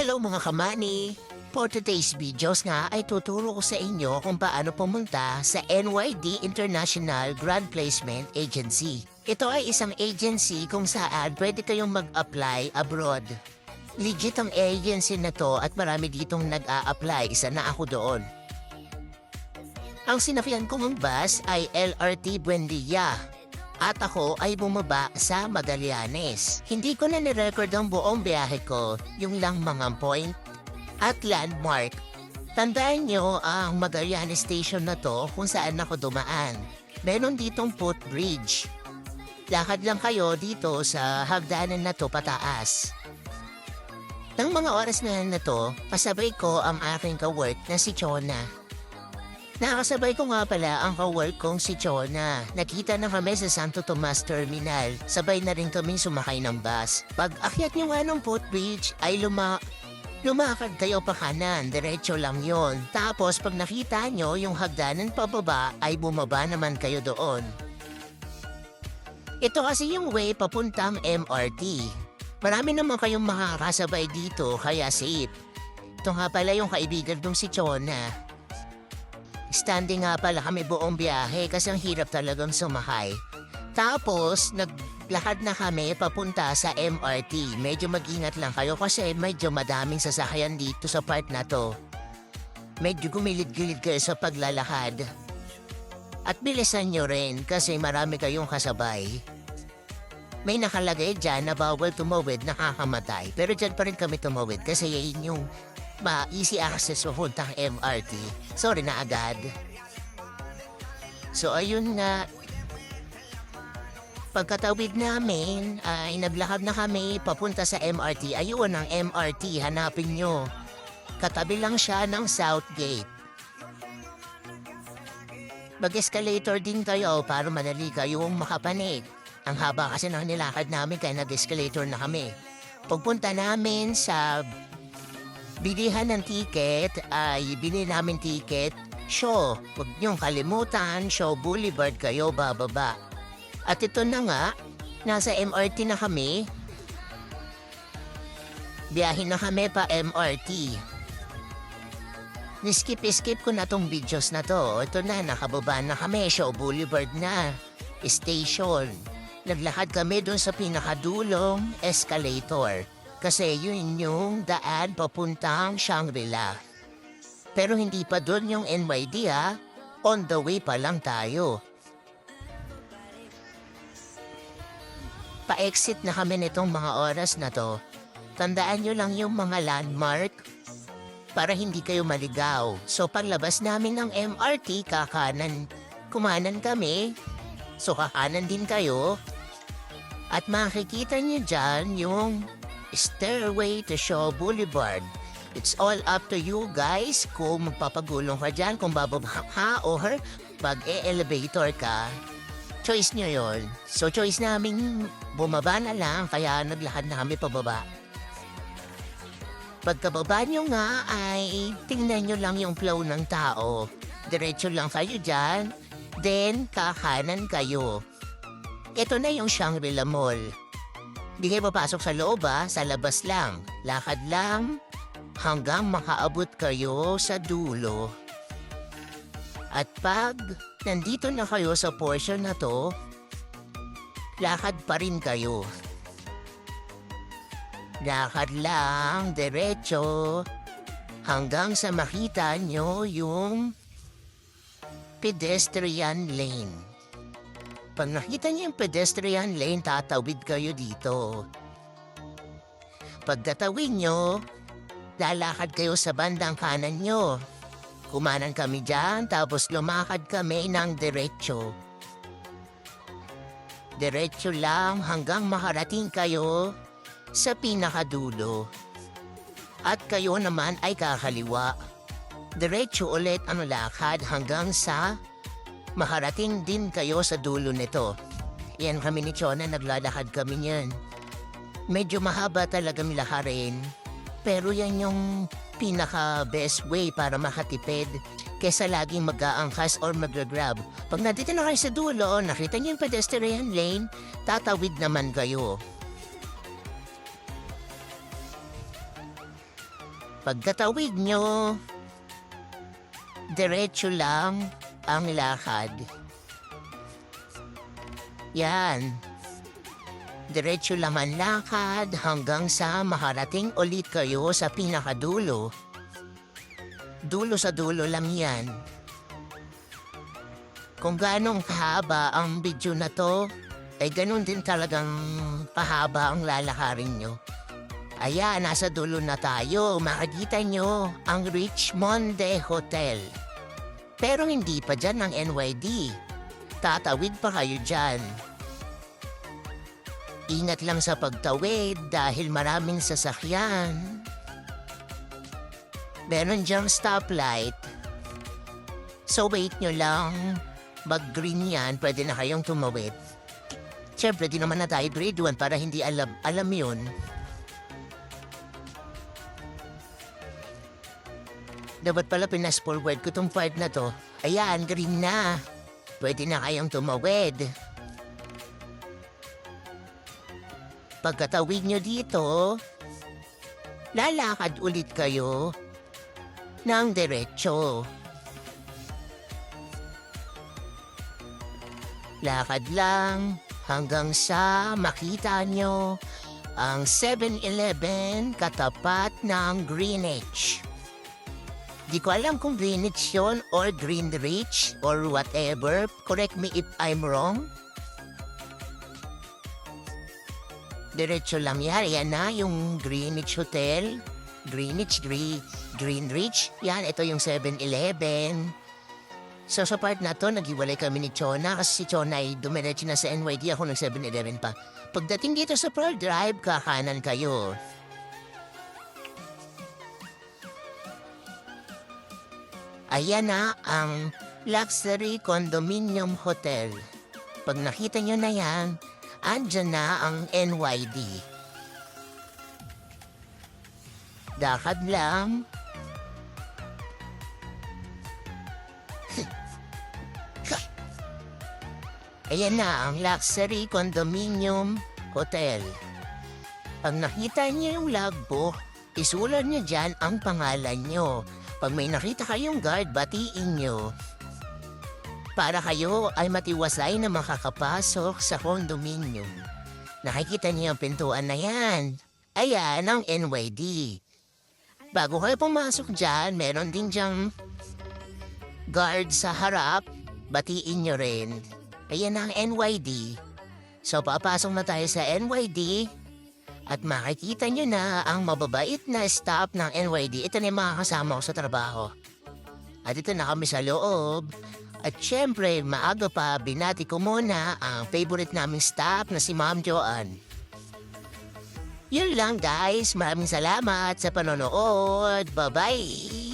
Hello mga kamani! For today's videos nga ay tuturo ko sa inyo kung paano pumunta sa NYD International Grant Placement Agency. Ito ay isang agency kung saan pwede kayong mag-apply abroad. Legit ang agency na to at marami ditong nag-a-apply. Isa na ako doon. Ang sinakyan kong bus ay LRT Buendia. At ako ay bumaba sa Magallanes. Hindi ko na nirecord ang buong biyahe ko, yung lang mga point at landmark. Tandaan nyo ang Magallanes Station na to kung saan ako dumaan. Meron ditong footbridge. Lakad lang kayo dito sa hagdanan na to pataas. Nang mga oras na na to, pasabay ko ang aking kawork na si Chona. Nakasabay ko nga pala ang kawork kong si Chona. Nakita na kami sa Santo Tomas Terminal. Sabay na rin kami sumakay ng bus. Pag akyat nyo nga ng footbridge ay luma... Lumakad kayo pa kanan, diretso lang yon. Tapos pag nakita nyo yung hagdanan pababa ay bumaba naman kayo doon. Ito kasi yung way papuntang MRT. Marami naman kayong makakasabay dito kaya safe. Ito nga pala yung kaibigan kong si Chona. Standing nga pala kami buong biyahe kasi ang hirap talagang sumakay. Tapos, naglakad na kami papunta sa MRT. Medyo mag-ingat lang kayo kasi medyo madaming sasakyan dito sa part na to. Medyo gumilid-gilid kayo sa paglalakad. At bilisan nyo rin kasi marami kayong kasabay. May nakalagay dyan na bawal tumawid nakakamatay. Pero dyan pa rin kami tumawid kasi yun yung ma easy access papuntang MRT. Sorry na agad. So ayun nga, Pagkatawid namin, ay naglakad na kami papunta sa MRT. Ayun ang MRT, hanapin nyo. Katabi lang siya ng South Gate. Mag-escalator din kayo para madali kayong makapanig. Ang haba kasi ng nilakad namin kaya nag-escalator na kami. Pagpunta namin sa bilihan ng ticket ay bili namin ticket show. Huwag niyong kalimutan, show Boulevard kayo bababa. At ito na nga, nasa MRT na kami. Biyahin na kami pa MRT. Niskip-skip ko na tong videos na to. Ito na, nakababa na kami. Show Boulevard na. Station. Naglakad kami doon sa pinakadulong escalator. Kasi yun yung daan papuntang Shangri-La. Pero hindi pa doon yung NYD ha. On the way pa lang tayo. Pa-exit na kami nitong mga oras na to. Tandaan nyo lang yung mga landmark para hindi kayo maligaw. So paglabas namin ng MRT, kakanan, kumanan kami. So kakanan din kayo. At makikita nyo dyan yung Stairway to Shaw Boulevard. It's all up to you guys kung magpapagulong ka dyan, kung bababa ka or pag-e-elevator ka. Choice nyo yon. So choice namin bumaba na lang kaya naglakad na kami pababa. Pagkababa nyo nga ay tingnan nyo lang yung flow ng tao. Diretso lang kayo dyan, then kakanan kayo. Ito na yung Shangri-La Mall. Di kayo papasok sa loob ah, sa labas lang. Lakad lang hanggang makaabot kayo sa dulo. At pag nandito na kayo sa portion na to, lakad pa rin kayo. Lakad lang, diretso, hanggang sa makita nyo yung pedestrian lane. Pag nakita niyo yung pedestrian lane, tatawid kayo dito. Pagtatawid nyo, lalakad kayo sa bandang kanan nyo. Kumanan kami dyan, tapos lumakad kami ng diretsyo. Diretsyo lang hanggang makarating kayo sa pinakadulo. At kayo naman ay kakaliwa. Diretsyo ulit ang lakad hanggang sa makarating din kayo sa dulo nito. Yan kami ni Chona, naglalakad kami niyan. Medyo mahaba talagang lakarin. Pero yan yung pinaka-best way para makatipid kesa laging mag-aangkas or mag-grab. Pag nandito na kayo sa dulo, nakita niyo yung pedestrian lane, tatawid naman kayo. Pagkatawid nyo, diretso lang ang lakad. Yan. Diretso lang ang lakad hanggang sa maharating ulit kayo sa pinakadulo. Dulo sa dulo lang yan. Kung ganong kahaba ang video na to, ay ganun din talagang pahaba ang lalakarin nyo. Ayan, nasa dulo na tayo. Makikita nyo ang Richmond Hotel. Pero hindi pa dyan ang NYD. Tatawid pa kayo dyan. Ingat lang sa pagtawid dahil maraming sasakyan. Meron diyang stoplight. So wait nyo lang. Mag-green yan, pwede na kayong tumawid. Siyempre, di naman na tayo grade 1 para hindi alam, alam yun. Dapat pala pinas forward ko tong part na to. Ayan, green na. Pwede na kayong tumawid. Pagkatawid nyo dito, lalakad ulit kayo ng diretsyo. Lakad lang hanggang sa makita nyo ang 7-Eleven katapat ng Greenwich. Di ko alam kung Greenwich yun or Greenwich or whatever. Correct me if I'm wrong. Diretso lang yan. Yan na yung Greenwich Hotel. Greenwich, Green, Greenwich. Yan, ito yung 7-Eleven. So sa part na to, naghiwalay kami ni Chona kasi si Chona ay dumiretso na sa NYD ako ng 7-Eleven pa. Pagdating dito sa Pearl Drive, kakanan kayo. Ayan na ang Luxury Condominium Hotel. Pag nakita nyo na yan, andyan na ang NYD. Dakad lang. Ayan na ang Luxury Condominium Hotel. Pag nakita niyo yung logbook, isulat niyo dyan ang pangalan niyo. Pag may nakita kayong guard, batiin niyo. Para kayo ay matiwasay na makakapasok sa condominium. Nakikita niyo ang pintuan na yan. Ayan ang NYD. Bago kayo pumasok dyan, meron din diyang guard sa harap. Batiin niyo rin. Ayan ang NYD. So papasok na tayo sa NYD at makikita nyo na ang mababait na staff ng NYD. Ito na yung mga kasama ko sa trabaho. At ito na kami sa loob. At syempre, maaga pa, binati ko muna ang favorite naming staff na si Ma'am Joanne. Yun lang guys. Maraming salamat sa panonood. Bye-bye!